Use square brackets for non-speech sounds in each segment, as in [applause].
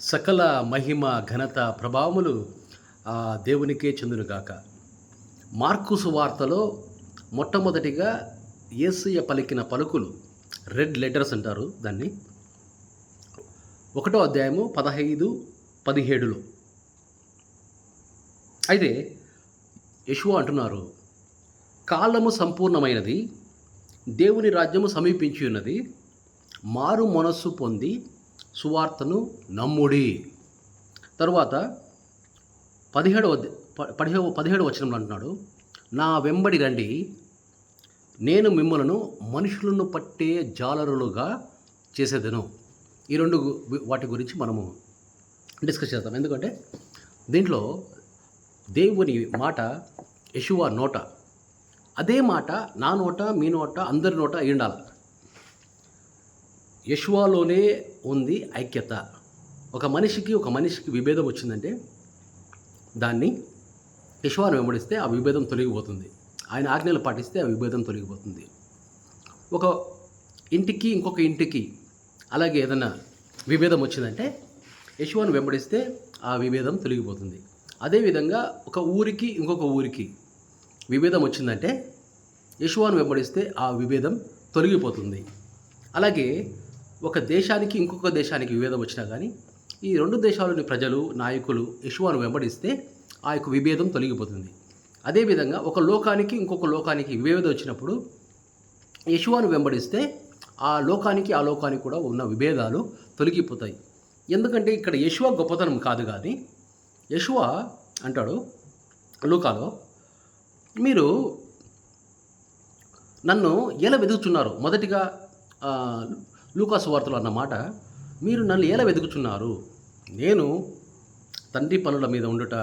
సకల మహిమ ఘనత ప్రభావములు ఆ దేవునికే చెందునుగాక. మార్కుసు వార్తలో మొట్టమొదటిగా ఏసయ్య పలికిన పలుకులు రెడ్ లెటర్స్ అంటారు దాన్ని. ఒకటో అధ్యాయము పదహైదు పదిహేడులో. అయితే యశువ అంటున్నారు కాలము సంపూర్ణమైనది దేవుని రాజ్యము సమీపించి ఉన్నది మారు మనస్సు పొంది సువార్తను నమ్ముడి. తరువాత పదిహేడవ పదిహేవ పదిహేడు వచనంలో అంటున్నాడు నా వెంబడి రండి. నేను మిమ్మలను మనుషులను పట్టే జాలరులుగా చేసేదను. ఈ రెండు గు- వాటి గురించి మనము డిస్కస్ చేద్దాం ఎందుకంటే దీంట్లో దేవుని మాట యశువ నోట అదే మాట నా నోట మీ నోట అందరి నోట అయి ఉండాలి యశువాలోనే ఉంది ఐక్యత. ఒక మనిషికి ఒక మనిషికి విభేదం వచ్చిందంటే దాన్ని యశ్వాను వెంబడిస్తే ఆ విభేదం తొలగిపోతుంది. ఆయన ఆజ్ఞలు పాటిస్తే ఆ విభేదం తొలగిపోతుంది. ఒక ఇంటికి ఇంకొక ఇంటికి అలాగే ఏదైనా విభేదం వచ్చిందంటే యశ్వాను వెంబడిస్తే ఆ విభేదం తొలగిపోతుంది. అదేవిధంగా ఒక ఊరికి ఇంకొక ఊరికి విభేదం వచ్చిందంటే యశువాను వెంబడిస్తే ఆ విభేదం తొలగిపోతుంది. అలాగే ఒక దేశానికి ఇంకొక దేశానికి విభేదం వచ్చినా కానీ ఈ రెండు దేశాలని ప్రజలు నాయకులు యశువాను వెంబడిస్తే ఆ యొక్క విభేదం తొలగిపోతుంది. అదేవిధంగా ఒక లోకానికి ఇంకొక లోకానికి విభేదం వచ్చినప్పుడు యశువాను వెంబడిస్తే ఆ లోకానికి ఆ లోకానికి కూడా ఉన్న విభేదాలు తొలగిపోతాయి. ఎందుకంటే ఇక్కడ యశువ గొప్పతనం కాదు కానీ యశువ అంటాడు లూకాలో మీరు నన్ను ఎలా వెతుకుతున్నారు మొదటిగా లూకాసు వార్తలు అన్నమాట మీరు నన్ను ఎలా వెతుకుచున్నారు? నేను తండ్రి పనుల మీద ఉండుట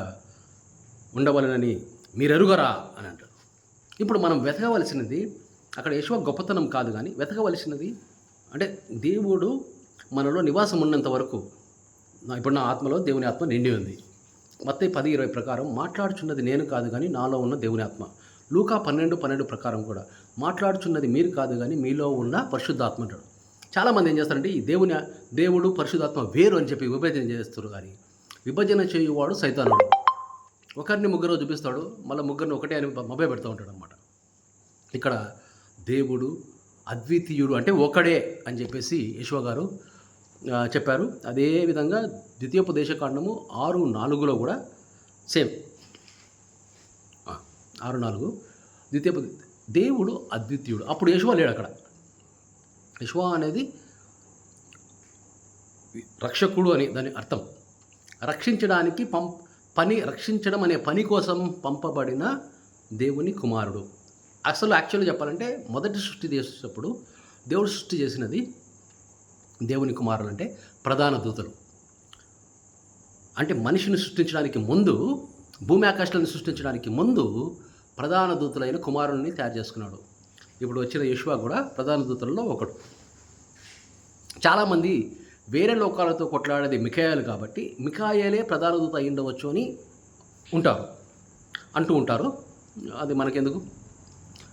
ఉండవలనని మీరెరుగరా? అని అంటారు ఇప్పుడు మనం వెతకవలసినది అక్కడ యశువ గొప్పతనం కాదు కానీ వెతకవలసినది అంటే దేవుడు మనలో నివాసం ఉన్నంత వరకు ఇప్పుడు నా ఆత్మలో దేవుని ఆత్మ నిండి ఉంది. మొత్తం పది ఇరవై ప్రకారం మాట్లాడుచున్నది నేను కాదు కానీ నాలో ఉన్న దేవుని ఆత్మ. లూకా పన్నెండు పన్నెండు ప్రకారం కూడా మాట్లాడుచున్నది మీరు కాదు కానీ మీలో ఉన్న పరిశుద్ధాత్మ అంటాడు. చాలామంది ఏం చేస్తారంటే ఈ దేవుని దేవుడు పరిశుధాత్మ వేరు అని చెప్పి విభజన చేస్తారు కానీ విభజన చేయువాడు సైతానుడు. ఒకరిని ముగ్గురు చూపిస్తాడు మళ్ళీ ముగ్గురిని ఒకటే అని మభ్య పెడతా ఉంటాడు అనమాట ఇక్కడ దేవుడు అద్వితీయుడు అంటే ఒకడే అని చెప్పేసి యశ్వ గారు చెప్పారు. అదేవిధంగా ద్వితీయోపదేశకాండము ఆరు నాలుగులో కూడా సేమ్. ఆరు నాలుగు. ద్వితీయ దేవుడు అద్వితీయుడు. అప్పుడు యశ్వ లేడు అక్కడ. యశ్వ అనేది రక్షకుడు అని దాని అర్థం. రక్షించడానికి పం పని రక్షించడం అనే పని కోసం పంపబడిన దేవుని కుమారుడు. అసలు యాక్చువల్గా చెప్పాలంటే మొదటి సృష్టి చేసేటప్పుడు దేవుడు సృష్టి చేసినది దేవుని కుమారులు అంటే ప్రధాన దూతలు. అంటే మనిషిని సృష్టించడానికి ముందు భూమి ఆకాశాలను సృష్టించడానికి ముందు ప్రధాన దూతలైన కుమారుల్ని తయారు చేసుకున్నాడు. ఇప్పుడు వచ్చిన యశ్వా కూడా ప్రధాన దూతలలో ఒకడు. చాలామంది వేరే లోకాలతో కొట్లాడేది మిఖాయాలు కాబట్టి మికాయలే ప్రధాన దూత అయి ఉండవచ్చు అని ఉంటారు. అంటూ ఉంటారు. అది మనకెందుకు?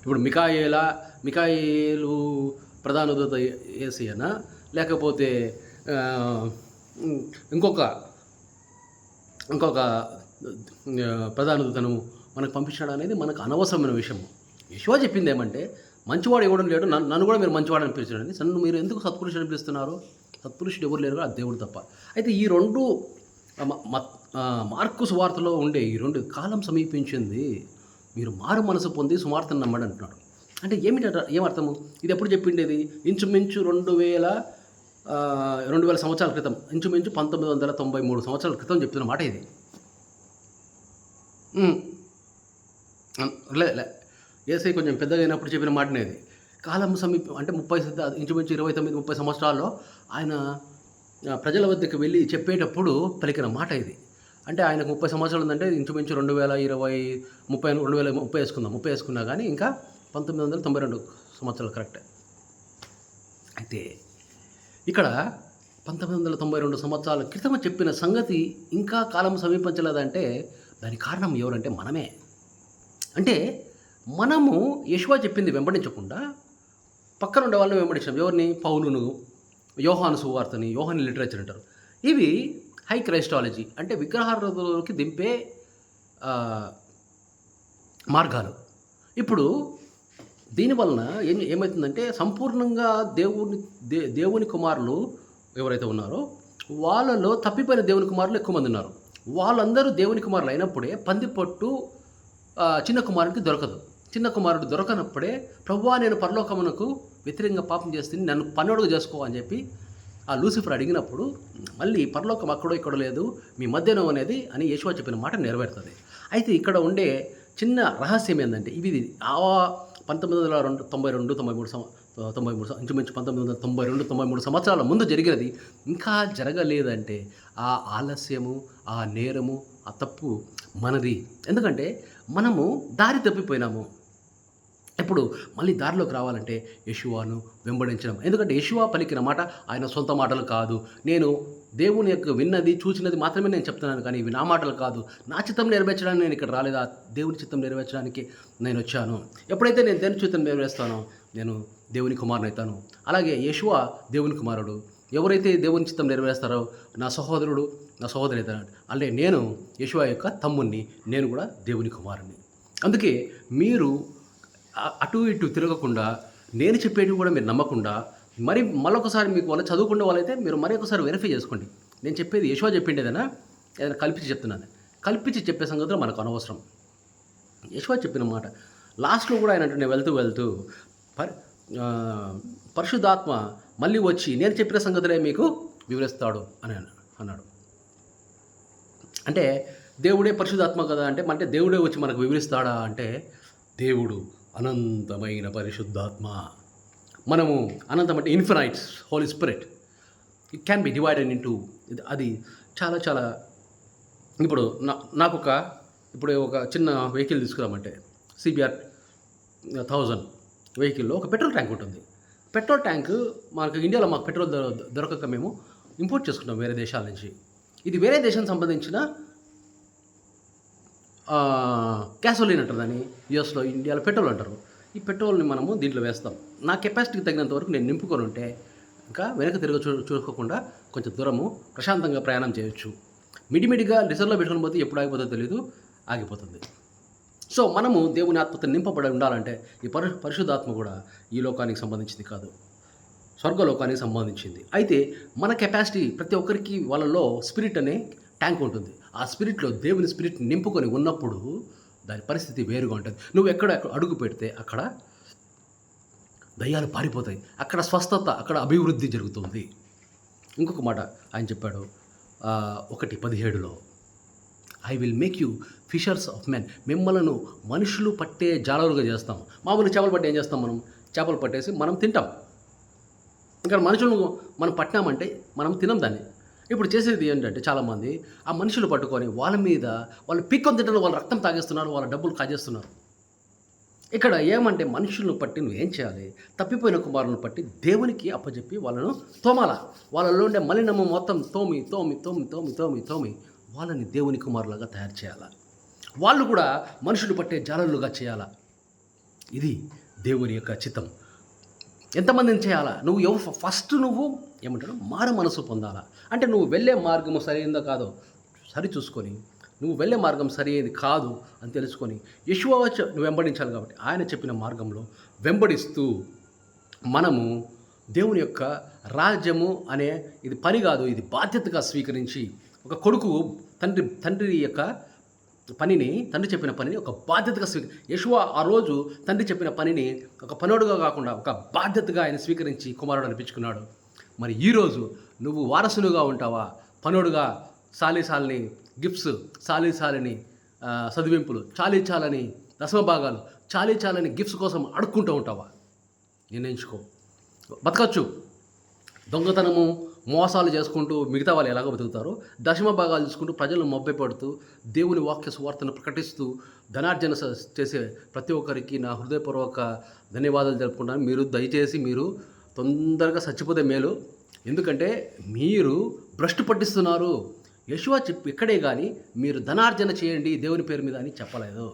ఇప్పుడు మికాయేల మికాయేలు ప్రధాన దూత ఏసీయనా? లేకపోతే ఇంకొక ఇంకొక ప్రధాన దూతను మనకు పంపించడం అనేది మనకు అనవసరమైన విషయం యశ్వ చెప్పింది ఏమంటే మంచివాడు ఇవ్వడం లేడు. నన్ను కూడా మీరు మంచివాడు అని నన్ను మీరు ఎందుకు సత్పురుషుడు పిలుస్తున్నారు సత్పురుషుడు ఎవరు లేరు ఆ దేవుడు తప్ప. అయితే ఈ రెండు మార్కు సువార్తలో ఉండే ఈ రెండు కాలం సమీపించింది. మీరు మారు మనసు పొంది సువార్తను నమ్మడం అంటున్నాడు. అంటే ఏమిటి ఏమర్థము? ఇది ఎప్పుడు చెప్పిండేది? ఇంచుమించు రెండు వేల రెండు వేల సంవత్సరాల క్రితం. ఇంచుమించు పంతొమ్మిది వందల తొంభై మూడు సంవత్సరాల క్రితం చెప్తున్న మాట ఇది. లే లే. ఏసై కొంచెం పెద్దగా అయినప్పుడు చెప్పిన మాటనేది కాలం సమీప అంటే ముప్పై ఇంచుమించు ఇరవై తొమ్మిది ముప్పై సంవత్సరాల్లో ఆయన ప్రజల వద్దకు వెళ్ళి చెప్పేటప్పుడు పలికిన మాట ఇది. అంటే ఆయనకు ముప్పై సంవత్సరాలు ఉందంటే ఇంచుమించు రెండు వేల ఇరవై ముప్పై రెండు వేల ముప్పై వేసుకుందాం ముప్పై వేసుకున్నా కానీ ఇంకా పంతొమ్మిది వందల తొంభై రెండు సంవత్సరాలు కరెక్ట్. అయితే ఇక్కడ పంతొమ్మిది వందల తొంభై రెండు సంవత్సరాల క్రితం చెప్పిన సంగతి ఇంకా కాలం సమీపించలేదంటే దానికి కారణం ఎవరంటే మనమే. అంటే మనము యశువా చెప్పింది వెంబడించకుండా పక్కన ఉండే వాళ్ళని వెంబడించాం ఎవరిని? పౌలును యోహాను సువార్తని యోహాని లిటరేచర్ అంటారు. ఇవి హై క్రైస్టాలజీ అంటే విగ్రహారాధనలోకి దింపే మార్గాలు. ఇప్పుడు దీనివలన ఏం ఏమవుతుందంటే సంపూర్ణంగా దేవుని దే దేవుని కుమారులు ఎవరైతే ఉన్నారో వాళ్ళలో తప్పిపోయిన దేవుని కుమారులు ఎక్కువ మంది ఉన్నారు. వాళ్ళందరూ దేవుని కుమారులు అయినప్పుడే పందిపొట్టు చిన్న కుమారుడికి దొరకదు. చిన్న కుమారుడు దొరకనప్పుడే ప్రభువా నేను పరలోకమునకు వ్యతిరేకంగా పాపం చేస్తుంది నన్ను పన్నోడుగు చేసుకో అని చెప్పి ఆ లూసిఫర్ అడిగినప్పుడు మళ్ళీ పరలోకం అక్కడో ఇక్కడో లేదు మీ మధ్యనం అనేది అని యేషువా చెప్పిన మాట నెరవేరుతుంది. అయితే ఇక్కడ ఉండే చిన్న రహస్యం ఏంటంటే ఇవి ఆ పంతొమ్మిది వందల రెండు తొంభై రెండు తొంభై మూడు తొంభై మూడు ఇంచుమించు పంతొమ్మిది వందల తొంభై రెండు తొంభై మూడు సంవత్సరాల ముందు జరిగినది ఇంకా జరగలేదంటే ఆ ఆలస్యము ఆ నేరము ఆ తప్పు మనది. ఎందుకంటే మనము దారి తప్పిపోయినాము. ఇప్పుడు మళ్ళీ దారిలోకి రావాలంటే యశువాను వెంబడించడం. ఎందుకంటే యశువా పలికిన మాట ఆయన సొంత మాటలు కాదు. నేను దేవుని యొక్క విన్నది చూసినది మాత్రమే నేను చెప్తున్నాను. కానీ ఇవి నా మాటలు కాదు. నా చిత్తం నెరవేర్చడానికి నేను ఇక్కడ రాలేదా? దేవుని చిత్తం నెరవేర్చడానికి నేను వచ్చాను. ఎప్పుడైతే నేను దేవుని చిత్తం నెరవేరుస్తానో నేను దేవుని కుమారుని అవుతాను. అలాగే యశువా దేవుని కుమారుడు. ఎవరైతే దేవుని చిత్తం నెరవేరుస్తారో నా సహోదరుడు నా సహోదరి అవుతాడు అంటే నేను యశువా యొక్క తమ్ముణ్ణి నేను కూడా దేవుని కుమారుని అందుకే మీరు అటు ఇటు తిరగకుండా నేను చెప్పేటివి కూడా మీరు నమ్మకుండా మరి మరొకసారి మీకు వాళ్ళు చదువుకునే వాళ్ళైతే మీరు మరి ఒకసారి వెరిఫై చేసుకోండి. నేను చెప్పేది యశో చెప్పిండేదైనా? ఏదైనా కల్పించి చెప్తున్నాను. కల్పించి చెప్పే సంగతులు మనకు అనవసరం. యశో చెప్పిన మాట. లాస్ట్లో కూడా ఆయన నేను వెళ్తూ వెళ్తూ పరి పరిశుద్ధాత్మ మళ్ళీ వచ్చి నేను చెప్పిన సంగతులే మీకు వివరిస్తాడు అని అన్నాడు- అన్నాడు. అంటే దేవుడే పరిశుద్ధాత్మ కదా అంటే అంటే దేవుడే వచ్చి మనకు వివరిస్తాడా అంటే దేవుడు అనంతమైన పరిశుద్ధాత్మ. మనము అనంతం అంటే infinites holy spirit. It can be divided into అది చాలా చాలా ఇప్పుడు నా నాకు ఒక ఇప్పుడు ఒక చిన్న వెహికల్ తీసుకురామంటే సిబిఆర్ థౌజండ్ వెహికల్లో ఒక పెట్రోల్ ట్యాంక్ ఉంటుంది. పెట్రోల్ ట్యాంక్ మనకు ఇండియాలో మాకు పెట్రోల్ దొరకక మేము ఇంపోర్ట్ చేసుకుంటాం వేరే దేశాల నుంచి. ఇది వేరే దేశానికి సంబంధించిన గ్యాసోలిన్ అంటారు దాన్ని యూఎస్లో ఇండియాలో పెట్రోల్ అంటారు. ఈ పెట్రోల్ని మనము దీంట్లో వేస్తాం. నా కెపాసిటీకి తగినంత వరకు నేను నింపుకొని ఉంటే ఇంకా వెనక తిరగ చూ చూసుకోకుండా కొంచెం దూరము ప్రశాంతంగా ప్రయాణం చేయొచ్చు. మిడిమిడిగా రిజర్వ్లో పెట్టుకుని పోతే ఎప్పుడు ఆగిపోతుందో తెలియదు ఆగిపోతుంది. సో మనము దేవుని ఆత్మతో నింపబడి ఉండాలంటే ఈ పరి పరిశుద్ధాత్మ కూడా ఈ లోకానికి సంబంధించింది కాదు. స్వర్గలోకానికి సంబంధించింది. అయితే మన కెపాసిటీ ప్రతి ఒక్కరికి వాళ్ళలో స్పిరిట్ అనే ట్యాంక్ ఉంటుంది. ఆ స్పిరిట్లో దేవుని స్పిరిట్ నింపుకొని ఉన్నప్పుడు దాని పరిస్థితి వేరుగా ఉంటుంది. నువ్వు ఎక్కడ అడుగు పెడితే అక్కడ దయ్యాలు పారిపోతాయి. అక్కడ స్వస్థత అక్కడ అభివృద్ధి జరుగుతుంది. ఇంకొక మాట ఆయన చెప్పాడు ఒకటి పదిహేడులో I will make you fishers of men మిమ్మలను మనుషులు పట్టే జాలరుగా చేస్తాం. మామూలు చేపలు పట్టి ఏం చేస్తాం మనం? చేపలు పట్టేసి మనం తింటాం. ఇంకా మనుషులు మనం పట్టినామంటే మనం తినం దాన్ని. ఇప్పుడు చేసేది ఏంటంటే చాలామంది ఆ మనుషులు పట్టుకొని వాళ్ళ మీద వాళ్ళు పిక్కొని తింటారు వాళ్ళ రక్తం తాగేస్తున్నారు వాళ్ళ డబ్బులు కాజేస్తున్నారు. ఇక్కడ ఏమంటే మనుషులను పట్టి నువ్వు ఏం చేయాలి? తప్పిపోయిన కుమారులను పట్టి దేవునికి అప్పచెప్పి వాళ్ళను తోమాల. వాళ్ళలో ఉండే మలినము మొత్తం తోమి తోమి తోమి తోమి తోమి తోమి వాళ్ళని దేవుని కుమారులుగా తయారు చేయాలా. వాళ్ళు కూడా మనుషులు పట్టే జాలలుగా చేయాలా. ఇది దేవుని యొక్క చిత్తం. ఎంతమందిని చేయాలా? నువ్వు ఎవరు ఫస్ట్ నువ్వు ఏమంటాడు మారు మనసు పొందాలా? అంటే నువ్వు వెళ్ళే మార్గము సరైనదో కాదో సరి చూసుకొని నువ్వు వెళ్ళే మార్గం సరైనది కాదు అని తెలుసుకొని యశువ నువ్వు వెంబడించాలి కాబట్టి ఆయన చెప్పిన మార్గంలో వెంబడిస్తూ మనము దేవుని యొక్క రాజ్యము అనే ఇది పని కాదు ఇది బాధ్యతగా స్వీకరించి ఒక కొడుకు తండ్రి తండ్రి యొక్క పనిని తండ్రి చెప్పిన పనిని ఒక బాధ్యతగా స్వీక యశువ ఆ రోజు తండ్రి చెప్పిన పనిని ఒక పనోడుగా కాకుండా ఒక బాధ్యతగా ఆయన స్వీకరించి కుమారుడు అనిపించుకున్నాడు. మరి ఈరోజు నువ్వు వారసునుగా ఉంటావా? పనోడుగా సాలిసాలని గిఫ్ట్స్ సాలిసాలని చదివింపులు చాలీ చాలని దశమ భాగాలు గిఫ్ట్స్ కోసం అడుక్కుంటూ ఉంటావా? నిర్ణయించుకో. బతకచ్చు. దొంగతనము మోసాలు చేసుకుంటూ మిగతా వాళ్ళు ఎలాగో బతుకుతారు దశమ భాగాలు చూసుకుంటూ ప్రజలను మొబ్బెపడుతూ దేవుని వాక్య సువార్తను ప్రకటిస్తూ ధనార్జన చేసే ప్రతి ఒక్కరికి నా హృదయపూర్వక ధన్యవాదాలు జరుపుకుంటాను మీరు దయచేసి మీరు తొందరగా చచ్చిపోతే మేలు. ఎందుకంటే మీరు భ్రష్టు పట్టిస్తున్నారు. యశువా చెప్పి ఇక్కడే కానీ మీరు ధనార్జన చేయండి దేవుని పేరు మీద అని చెప్పలేదు.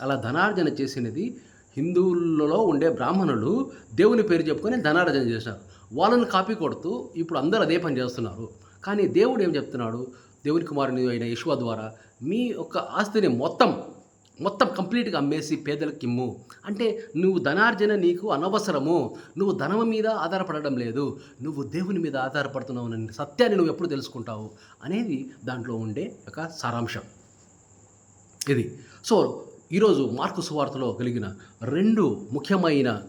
అలా ధనార్జన చేసినది హిందువులలో ఉండే బ్రాహ్మణులు దేవుని పేరు చెప్పుకొని ధనార్జన చేశారు. వాళ్ళని కాపీ కొడుతూ ఇప్పుడు అందరూ అదే పని చేస్తున్నారు. కానీ దేవుడు ఏం చెప్తున్నాడు? దేవుని కుమారుని అయిన యశువ ద్వారా మీ యొక్క ఆస్తిని మొత్తం మొత్తం కంప్లీట్గా అమ్మేసి పేదలకు ఇమ్ము. అంటే నువ్వు ధనార్జన నీకు అనవసరము. నువ్వు ధనం మీద ఆధారపడడం లేదు. నువ్వు దేవుని మీద ఆధారపడుతున్నావు అని సత్యాన్ని నువ్వు ఎప్పుడు తెలుసుకుంటావు? అనేది దాంట్లో ఉండే ఒక సారాంశం. ఇది. సో ఈరోజు మార్కు సువార్తలో కలిగిన రెండు ముఖ్యమైన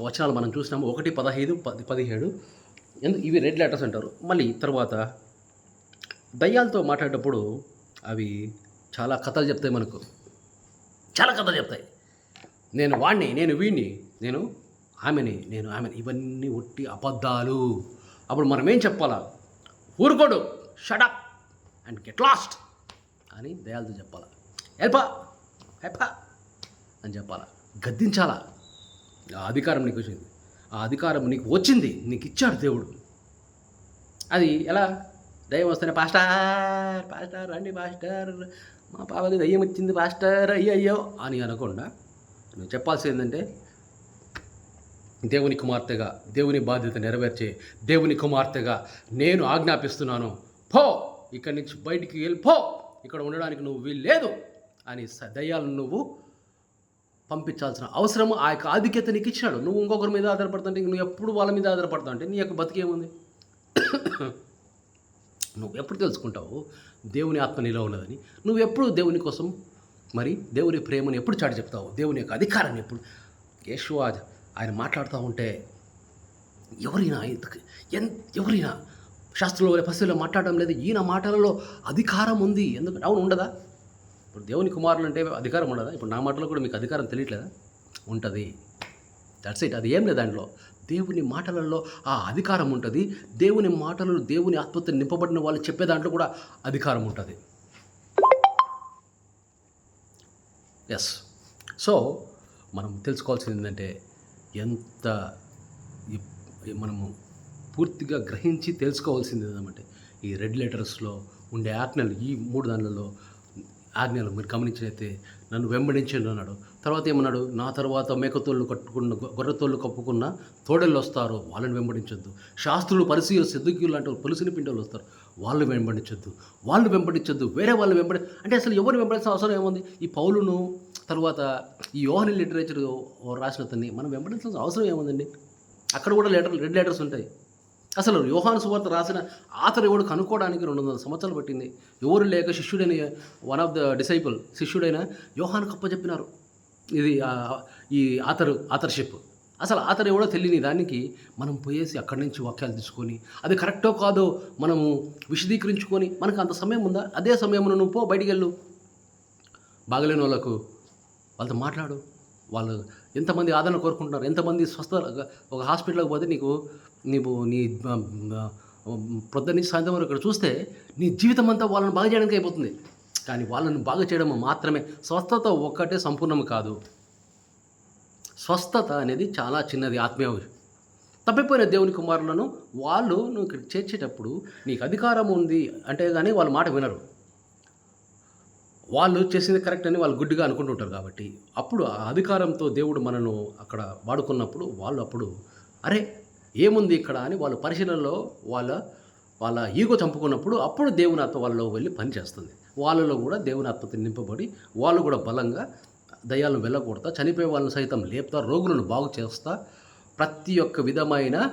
వచనాలు మనం చూసినాము. ఒకటి పదహైదు పది పదిహేడు. ఎందుకు ఇవి రెడ్ లెటర్స్ అంటారు. మళ్ళీ తర్వాత దయ్యాలతో మాట్లాడేటప్పుడు అవి చాలా కథలు చెప్తాయి మనకు. చాలా కథలు చెప్తాయి. నేను వాణ్ణి నేను వీణ్ణి నేను ఆమెని నేను ఆమెని ఇవన్నీ ఒట్టి అబద్ధాలు. అప్పుడు మనం ఏం చెప్పాలా? ఊరుకోడు. షడప్ అండ్ గెట్ లాస్ట్ అని దయాలతో చెప్పాలా? ఎల్పా హెపా అని చెప్పాలా? గద్దించాలా? ఆ అధికారం నీకు వచ్చింది. ఆ అధికారం నీకు వచ్చింది. నీకు ఇచ్చాడు దేవుడు. అది ఎలా? దయ్యం వస్తేనే పాస్టర్ పాస్టర్ రండి పాస్టర్. మా పాపకి దయ్యం వచ్చింది పాస్టర్. అయ్యో అయ్యో అని అనకుండా నువ్వు చెప్పాల్సింది ఏంటంటే దేవుని కుమార్తెగా దేవుని బాధ్యత నెరవేర్చే దేవుని కుమార్తెగా నేను ఆజ్ఞాపిస్తున్నాను. పో ఇక్కడి నుంచి బయటికి వెళ్ళిపో ఇక్కడ ఉండడానికి నువ్వు వీలు లేదు అని సదయాలు నువ్వు పంపించాల్సిన అవసరం ఆ యొక్క ఆధిక్యత నీకు ఇచ్చినాడు. నువ్వు ఇంకొకరి మీద ఆధారపడుతుంటే నువ్వు ఎప్పుడు వాళ్ళ మీద ఆధారపడతావు అంటే నీ యొక్క బతికేముంది [coughs] నువ్వు ఎప్పుడు తెలుసుకుంటావు దేవుని ఆత్మ నీలో ఉన్నదని? నువ్వు ఎప్పుడు దేవుని కోసం మరి దేవుని ప్రేమను ఎప్పుడు చాటి చెప్తావు? దేవుని యొక్క అధికారాన్ని ఎప్పుడు? యేషువా ఆయన మాట్లాడుతూ ఉంటే ఎవరైనా ఇంతకు ఎన్ ఎవరైనా శాస్త్రంలో పసిలో మాట్లాడడం లేదు. ఈయన మాటలలో అధికారం ఉంది. ఎందుకంటే అవును ఉండదా? ఇప్పుడు దేవుని కుమారులు అంటే అధికారం ఉండదా? ఇప్పుడు నా మాటలో కూడా మీకు అధికారం తెలియట్లేదా? ఉంటుంది. దట్స్ ఇట్ అది ఏం లేదు దాంట్లో. దేవుని మాటలలో ఆ అధికారం ఉంటుంది. దేవుని మాటలు దేవుని ఆత్మతో నింపబడిన వాళ్ళు చెప్పే దాంట్లో కూడా అధికారం ఉంటుంది. ఎస్ సో మనం తెలుసుకోవాల్సింది ఏంటంటే ఎంత మనము పూర్తిగా గ్రహించి తెలుసుకోవాల్సింది ఏంటంటే ఈ రెడ్ లెటర్స్లో ఉండే ఆజ్ఞలు ఈ మూడు దానిలలో ఆజ్ఞలు మీరు గమనించినైతే నన్ను వెంబడించండి అన్నాడు. తర్వాత ఏమన్నాడు? నా తర్వాత మేకతోళ్ళు కట్టుకున్న గొర్రెతోళ్ళు కప్పుకున్న తోడళ్ళు వస్తారు వాళ్ళని వెంబడించొద్దు. శాస్త్రులు పరిశీలు సిద్ధుక్యులు లాంటి పులుసుని పిండోళ్ళు వస్తారు. వాళ్ళు వెంబడించొద్దు. వాళ్ళు వెంబడించొద్దు. వేరే వాళ్ళు వెంబడి అంటే అసలు ఎవరు వెంబడించిన అవసరం ఏముంది? ఈ పౌలును తర్వాత ఈ యోహని లిటరేచర్ రాసిన అతన్ని మనం వెంబడించాల్సిన అవసరం ఏముందండి? అక్కడ కూడా లెటర్ రెడ్ లెటర్స్ ఉంటాయి. అసలు యోహాను సువార్త రాసిన ఆతరు ఎవడు కనుక్కోవడానికి రెండు వందల సంవత్సరాలు పట్టింది. ఎవరు లేక శిష్యుడైన వన్ ఆఫ్ ద డిసైపుల్ శిష్యుడైన యోహాను కప్ప చెప్పినారు. ఇది ఈ ఆతరు ఆతర్షిప్ అసలు ఆతరు ఎవడో తెలియని దానికి మనం పోయేసి అక్కడి నుంచి వాక్యాలు తీసుకొని అది కరెక్టో కాదో మనము విశదీకరించుకొని మనకు అంత సమయం ఉందా? అదే సమయంలో నువ్వు పో బయటికి వెళ్ళు బాగలేని వాళ్ళకు వాళ్ళతో మాట్లాడు. వాళ్ళు ఎంతమంది ఆదరణ కోరుకుంటున్నారు? ఎంతమంది స్వస్థ ఒక హాస్పిటల్కి పోతే నీకు నీవు నీ పొద్దున్నీ సాయంత్రం వరకు ఇక్కడ చూస్తే నీ జీవితం అంతా వాళ్ళని బాగా చేయడానికి అయిపోతుంది. కానీ వాళ్ళని బాగా చేయడం మాత్రమే. స్వస్థత ఒక్కటే సంపూర్ణం కాదు. స్వస్థత అనేది చాలా చిన్నది ఆత్మీయ తప్పిపోయిన దేవుని కుమారులను వాళ్ళు నువ్వు ఇక్కడ చేర్చేటప్పుడు నీకు అధికారం ఉంది అంటే కానీ వాళ్ళ మాట వినరు. వాళ్ళు చేసింది కరెక్ట్ అని వాళ్ళు గుడ్డిగా అనుకుంటుంటారు కాబట్టి అప్పుడు ఆ అధికారంతో దేవుడు మనను అక్కడ వాడుకున్నప్పుడు వాళ్ళు అప్పుడు అరే ఏముంది ఇక్కడ అని వాళ్ళు పరిశీలనలో వాళ్ళ వాళ్ళ ఈగో చంపుకున్నప్పుడు అప్పుడు దేవునాత్మ వాళ్ళలో వెళ్ళి పనిచేస్తుంది. వాళ్ళలో కూడా దేవుని నింపబడి వాళ్ళు కూడా బలంగా దయ్యాలను వెళ్ళకూడతా చనిపోయే వాళ్ళని సైతం లేపుతా రోగులను బాగు చేస్తా ప్రతి ఒక్క విధమైన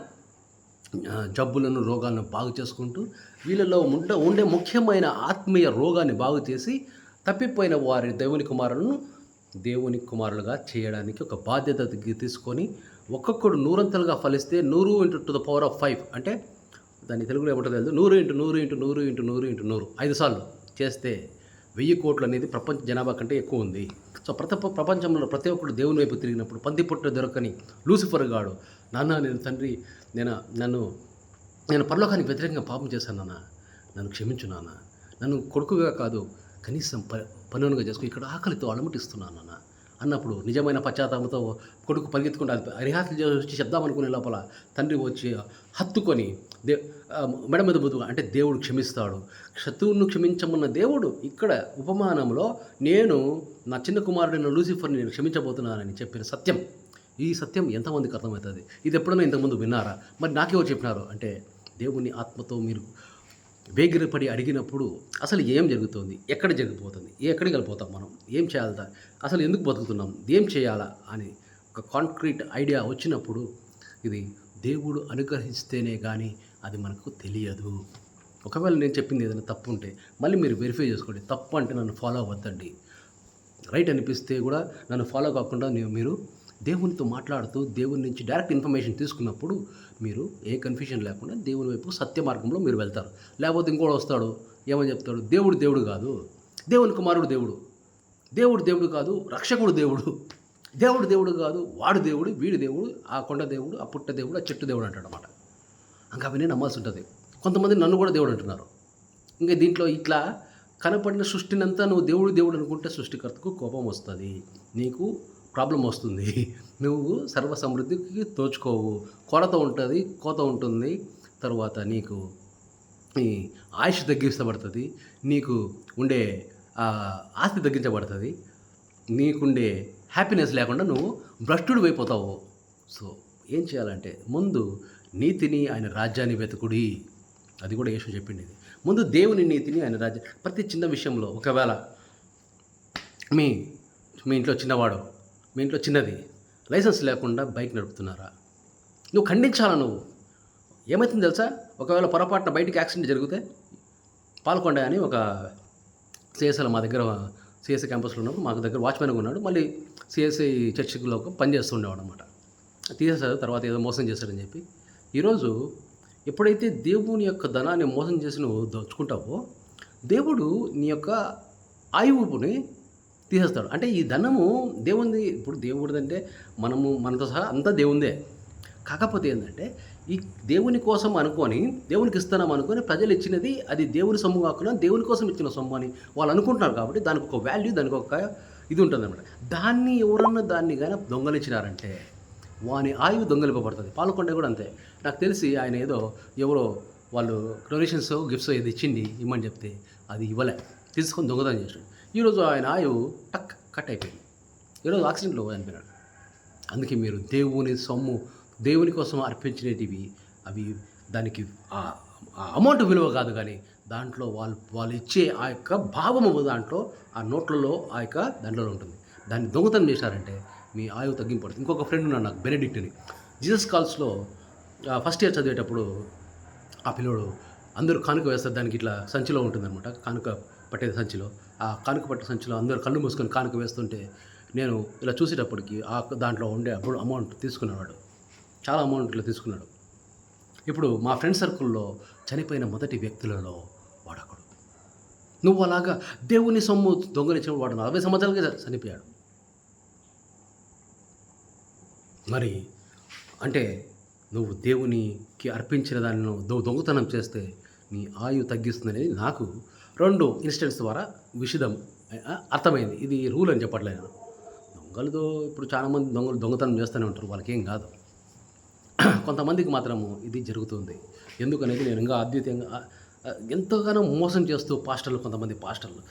జబ్బులను రోగాలను బాగు చేసుకుంటూ వీళ్ళలో ఉండ ఉండే ముఖ్యమైన ఆత్మీయ రోగాన్ని బాగు చేసి తప్పిపోయిన వారి దేవుని కుమారులను దేవుని కుమారులుగా చేయడానికి ఒక బాధ్యత తీసుకొని ఒక్కొక్కడు నూరంతలుగా ఫలిస్తే నూరు into to the power of five అంటే దాన్ని తెలుగులో ఏమంటుందో తెలియదు నూరు ఇంటూ నూరు ఇంటూ నూరు ఇంటూ నూరు ఇంటూ నూరు. ఐదు సార్లు చేస్తే వెయ్యి కోట్లు అనేది ప్రపంచ జనాభా కంటే ఎక్కువ ఉంది. సో ప్రతి ప్రపంచంలో ప్రతి ఒక్కరు దేవుని వైపు తిరిగినప్పుడు పంది పుట్ట దొరకని లూసిఫర్ గాడు నాన్న నేను తండ్రి నేను నన్ను నేను పరలోకానికి వ్యతిరేకంగా పాపం చేశాను నాన్న. నన్ను క్షమించు నాన్న. నన్ను కొడుకుగా కాదు కనీసం ప పనులుగా చేసుకుని ఇక్కడ ఆకలితో అలమటిస్తున్నాను నాన్న. అన్నప్పుడు నిజమైన పశ్చాత్తాపంతో కొడుకు పరిగెత్తుకుంటూ అది అరిహాతులు వచ్చి చెప్దామనుకునే లోపల తండ్రి వచ్చి హత్తుకొని దే మెడ మీద బుద్ధుగా అంటే దేవుడు క్షమిస్తాడు. శత్రువును క్షమించమన్న దేవుడు ఇక్కడ ఉపమానంలో నేను నా చిన్న కుమారుడైన లూసిఫర్ని నేను క్షమించబోతున్నానని చెప్పిన సత్యం. ఈ సత్యం ఎంతమందికి అర్థమవుతుంది? ఇది ఎప్పుడైనా ఇంతకుముందు విన్నారా? మరి నాకేవో చెప్పినారు? అంటే దేవుని ఆత్మతో మీరు వేగిరపడి అడిగినప్పుడు అసలు ఏం జరుగుతుంది? ఎక్కడ జరిగిపోతుంది? ఎక్కడికి వెళ్ళిపోతాం మనం? ఏం చేయాలి అసలు ఎందుకు బతుకుతున్నాం? ఏం చేయాలా? అని ఒక కాంక్రీట్ ఐడియా వచ్చినప్పుడు ఇది దేవుడు అనుగ్రహిస్తేనే కానీ అది మనకు తెలియదు. ఒకవేళ నేను చెప్పింది ఏదైనా తప్పు ఉంటే మళ్ళీ మీరు వెరిఫై చేసుకోండి. తప్పు అంటే నన్ను ఫాలో అవ్వద్దండి. రైట్ అనిపిస్తే కూడా నన్ను ఫాలో కాకుండా నేను మీరు దేవునితో మాట్లాడుతూ దేవుని నుంచి డైరెక్ట్ ఇన్ఫర్మేషన్ తీసుకున్నప్పుడు మీరు ఏ కన్ఫ్యూజన్ లేకుండా దేవుని వైపు సత్య మార్గంలో మీరు వెళ్తారు. లేకపోతే ఇంకోటి వస్తాడు ఏమని చెప్తాడు? దేవుడు దేవుడు కాదు. దేవుని కుమారుడు దేవుడు. దేవుడు దేవుడు కాదు రక్షకుడు దేవుడు. దేవుడు దేవుడు కాదు వాడు దేవుడు వీడి దేవుడు ఆ కొండ దేవుడు ఆ పుట్ట దేవుడు ఆ చెట్టు దేవుడు అంటాడు అనమాట ఇంకా అవన్నీ నమ్మాల్సి ఉంటుంది. కొంతమంది నన్ను కూడా దేవుడు అంటున్నారు. ఇంకా దీంట్లో ఇట్లా కనపడిన సృష్టినంతా నువ్వు దేవుడు దేవుడు అనుకుంటే సృష్టికర్తకు కోపం వస్తుంది. నీకు ప్రాబ్లం వస్తుంది. నువ్వు సర్వ సమృద్ధికి తోచుకోవు. కొరత ఉంటుంది కోత ఉంటుంది. తర్వాత నీకు ఈ ఆయుష్ తగ్గించబడుతుంది. నీకు ఉండే ఆస్తి తగ్గించబడుతుంది. నీకుండే హ్యాపీనెస్ లేకుండా నువ్వు భ్రష్టుడు అయిపోతావు. సో ఏం చేయాలంటే ముందు నీతిని ఆయన రాజ్యాన్ని వెతుకుడి. అది కూడా యేసు చెప్పింది ముందు దేవుని నీతిని ఆయన రాజ్యం ప్రతి చిన్న విషయంలో ఒకవేళ మీ మీ ఇంట్లో చిన్నవాడు మీ ఇంట్లో చిన్నది. లైసెన్స్ లేకుండా బైక్ నడుపుతున్నారా? నువ్వు ఖండించాలా నువ్వు? ఏమవుతుంది తెలుసా? ఒకవేళ పొరపాటున బయటికి యాక్సిడెంట్ జరిగితే పాల్కొండ అని ఒక సిఎస్ఐలో మా దగ్గర సిఎస్ఐ క్యాంపస్లో ఉన్నప్పుడు మాకు దగ్గర వాచ్మెన్గా ఉన్నాడు. మళ్ళీ సిఎస్ఐ చర్చిలో పనిచేస్తుండేవాడు అనమాట తీసేశారు తర్వాత ఏదో మోసం చేశారని చెప్పి. ఈరోజు ఎప్పుడైతే దేవుని యొక్క ధనాన్ని మోసం చేసి నువ్వు దోచుకుంటావో దేవుడు నీ యొక్క ఆయువుని తీసేస్తాడు. అంటే ఈ ధనము దేవుంది ఇప్పుడు దేవుడిది అంటే మనము మనతో సహా అంతా దేవుందే. కాకపోతే ఏంటంటే ఈ దేవుని కోసం అనుకొని దేవునికి ఇస్తున్నాం అనుకొని ప్రజలు ఇచ్చినది అది దేవుని సొమ్ము కాకుండా దేవుని కోసం ఇచ్చిన సొమ్ము అని వాళ్ళు అనుకుంటున్నారు కాబట్టి దానికి ఒక వాల్యూ దానికి ఒక ఇది ఉంటుంది దాన్ని ఎవరన్నా దాన్ని కానీ దొంగలించినారంటే వాని ఆయువు దొంగలిపబడుతుంది. పాల్కొండ కూడా అంతే. నాకు తెలిసి ఆయన ఏదో ఎవరో వాళ్ళు డొనేషన్స్ గిఫ్ట్స్ ఏది ఇచ్చింది ఇమ్మని చెప్తే అది ఇవ్వలే. తీసుకొని దొంగతనం చేసాడు ఈరోజు ఆయన ఆయువు టక్ కట్ అయిపోయింది. ఈరోజు ఆక్సిడెంట్లో చనిపోయినాడు. అందుకే మీరు దేవుని సొమ్ము దేవుని కోసం అర్పించినటివి అవి దానికి ఆ అమౌంట్ విలువ కాదు కానీ దాంట్లో వాళ్ళు వాళ్ళు ఇచ్చే ఆ యొక్క భావము దాంట్లో ఆ నోట్లలో ఆ యొక్క దాంట్లో ఉంటుంది. దాన్ని దొంగతనం చేశారంటే మీ ఆయువు తగ్గింపడుతుంది ఇంకొక ఫ్రెండ్ ఉన్నాడు నాకు బెనడిక్ట్ అని జీసస్ కాల్స్లో ఫస్ట్ ఇయర్ చదివేటప్పుడు ఆ పిల్లోడు అందరూ కానుక వేస్తారు దానికి ఇట్లా సంచిలో ఉంటుందన్నమాట. కానుక పట్టేది సంచిలో. ఆ కానుక పట్ట సంచిలో అందరూ కళ్ళు మూసుకొని కానుక వేస్తుంటే నేను ఇలా చూసేటప్పటికి ఆ దాంట్లో ఉండే అప్పుడు అమౌంట్ తీసుకునేవాడు చాలా అమౌంట్ ఇట్లా తీసుకున్నాడు. ఇప్పుడు మా ఫ్రెండ్ సర్కిల్లో చనిపోయిన మొదటి వ్యక్తులలో వాడకడు. నువ్వు అలాగా దేవుని సొమ్ము దొంగలించిన వాడు నలభై సంవత్సరాలుగా చనిపోయాడు. మరి అంటే నువ్వు దేవునికి అర్పించిన దాన్ని నువ్వు దొ- దొంగతనం చేస్తే నీ ఆయు తగ్గిస్తుందనేది నాకు రెండు ఇన్సిడెంట్స్ ద్వారా విషిదం అర్థమైంది. ఇది రూల్ అని చెప్పట్లేదు. దొంగలతో ఇప్పుడు చాలామంది దొంగలు దొంగతనం చేస్తూనే ఉంటారు. వాళ్ళకి ఏం కాదు. [clears throat] కొంతమందికి మాత్రము ఇది జరుగుతుంది. ఎందుకనేది నేను ఇంకా అద్వితీయంగా ఎంతగానో మోసం చేస్తూ పాస్టర్లు కొంతమంది పాస్టర్లు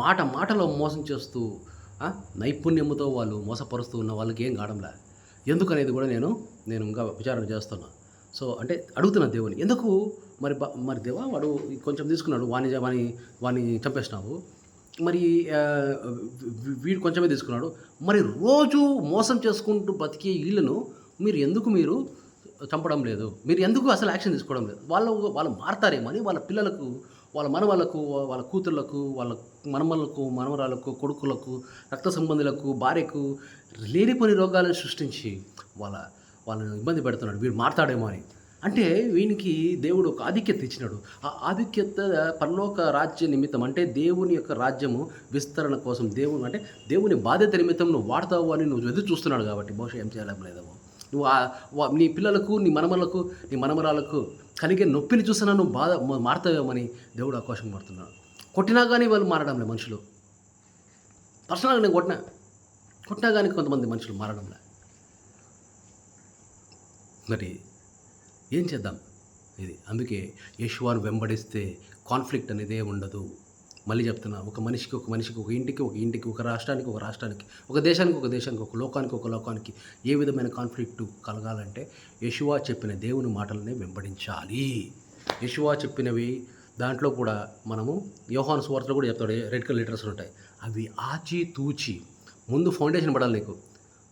మాట మాటలో మోసం చేస్తూ నైపుణ్యముతో వాళ్ళు మోసపరుస్తూ ఉన్న వాళ్ళకి ఏం కావడంలా? ఎందుకనేది కూడా నేను నేను ఇంకా విచారణ చేస్తున్నా. సో అంటే అడుగుతున్నా దేవుని ఎందుకు? మరి మరి దేవా వాడు కొంచెం తీసుకున్నాడు వాణి వాణి వాణి చంపేసినావు. మరి వీడు కొంచెమే తీసుకున్నాడు. మరి రోజు మోసం చేసుకుంటూ బతికే వీళ్ళను మీరు ఎందుకు మీరు చంపడం లేదు? మీరు ఎందుకు అసలు యాక్షన్ తీసుకోవడం లేదు? వాళ్ళు వాళ్ళు మారతారేమని వాళ్ళ పిల్లలకు వాళ్ళ మనవాళ్ళకు వాళ్ళ కూతుర్లకు వాళ్ళ మనమలకు మనవరాలకు కొడుకులకు రక్త సంబంధులకు భార్యకు లేనిపోని రోగాలను సృష్టించి వాళ్ళ వాళ్ళని ఇబ్బంది పెడుతున్నాడు వీడు మాట్లాడేమో అని. అంటే వీనికి దేవుడు ఒక ఆధిక్యత ఇచ్చినాడు. ఆ ఆధిక్యత పరలోక రాజ్య నిమిత్తం అంటే దేవుని యొక్క రాజ్యము విస్తరణ కోసం దేవుని అంటే దేవుని బాధ్యత నిమిత్తం నువ్వు వాడతావు అని నువ్వు ఎదురు చూస్తున్నాడు కాబట్టి బహుశా ఏం చేయలేం నువ్వు నీ పిల్లలకు నీ మనమలకు నీ మనమరాలకు కలిగే నొప్పిని చూసినా నువ్వు బాధ మారుతావేమని దేవుడు అవకాశం పడుతున్నాడు. కొట్టినా కానీ వాళ్ళు మారడంలే మనుషులు. పర్సనల్గా నేను కొట్టినా. కొట్టినా కానీ కొంతమంది మనుషులు మారడంలే. మరి ఏం చేద్దాం? ఇది. అందుకే యశ్వాను వెంబడిస్తే కాన్ఫ్లిక్ట్ అనేదే ఉండదు. మళ్ళీ చెప్తున్నా ఒక మనిషికి ఒక మనిషికి ఒక ఇంటికి ఒక ఇంటికి ఒక రాష్ట్రానికి ఒక రాష్ట్రానికి ఒక దేశానికి ఒక దేశానికి ఒక లోకానికి ఒక లోకానికి ఏ విధమైన కాన్ఫ్లిక్ట్ కలగాలంటే యశువా చెప్పిన దేవుని మాటలనే వెంబడించాలి. యశువా చెప్పినవి దాంట్లో కూడా మనము యోహాను స్వార్థలు కూడా చెప్తాడు. రెడ్ కలర్ లెటర్స్ ఉంటాయి. అవి ఆచి తూచి ముందు ఫౌండేషన్ పడాలి నీకు.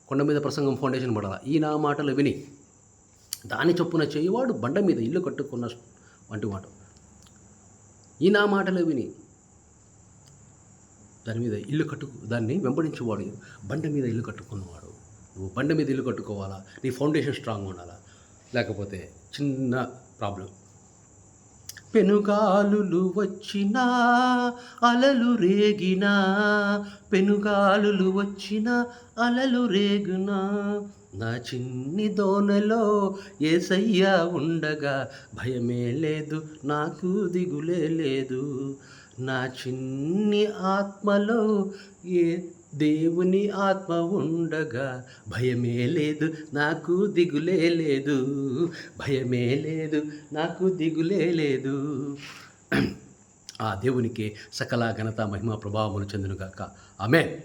కొండ మీద ప్రసంగం ఫౌండేషన్ పడాలి? ఈ నా మాటలు విని. దాని చొప్పున చేయువాడు బండ మీద ఇల్లు కట్టుకున్న వంటి వాడు. ఈ నా మాటలు విని దాని మీద ఇల్లు కట్టు దాన్ని వెంబడించేవాడు. బండ మీద ఇల్లు కట్టుకున్నవాడు. నువ్వు బండ మీద ఇల్లు కట్టుకోవాలా? నీ ఫౌండేషన్ స్ట్రాంగ్ ఉండాలా? లేకపోతే చిన్న ప్రాబ్లం. పెనుగాలులు వచ్చినా అలలు రేగినా పెనుగాలులు వచ్చినా అలలు రేగునా నా చిన్ని దోనలో ఏసయ్యా ఉండగా భయమే లేదు నాకు దిగులే లేదు. నా చిన్ని ఆత్మలో ఏ దేవుని ఆత్మ ఉండగా భయమే లేదు నాకు దిగులే లేదు. భయమే లేదు నాకు దిగులే లేదు. ఆ దేవునికి సకల ఘనత మహిమ ప్రభావములు చెందునుగాక. ఆమె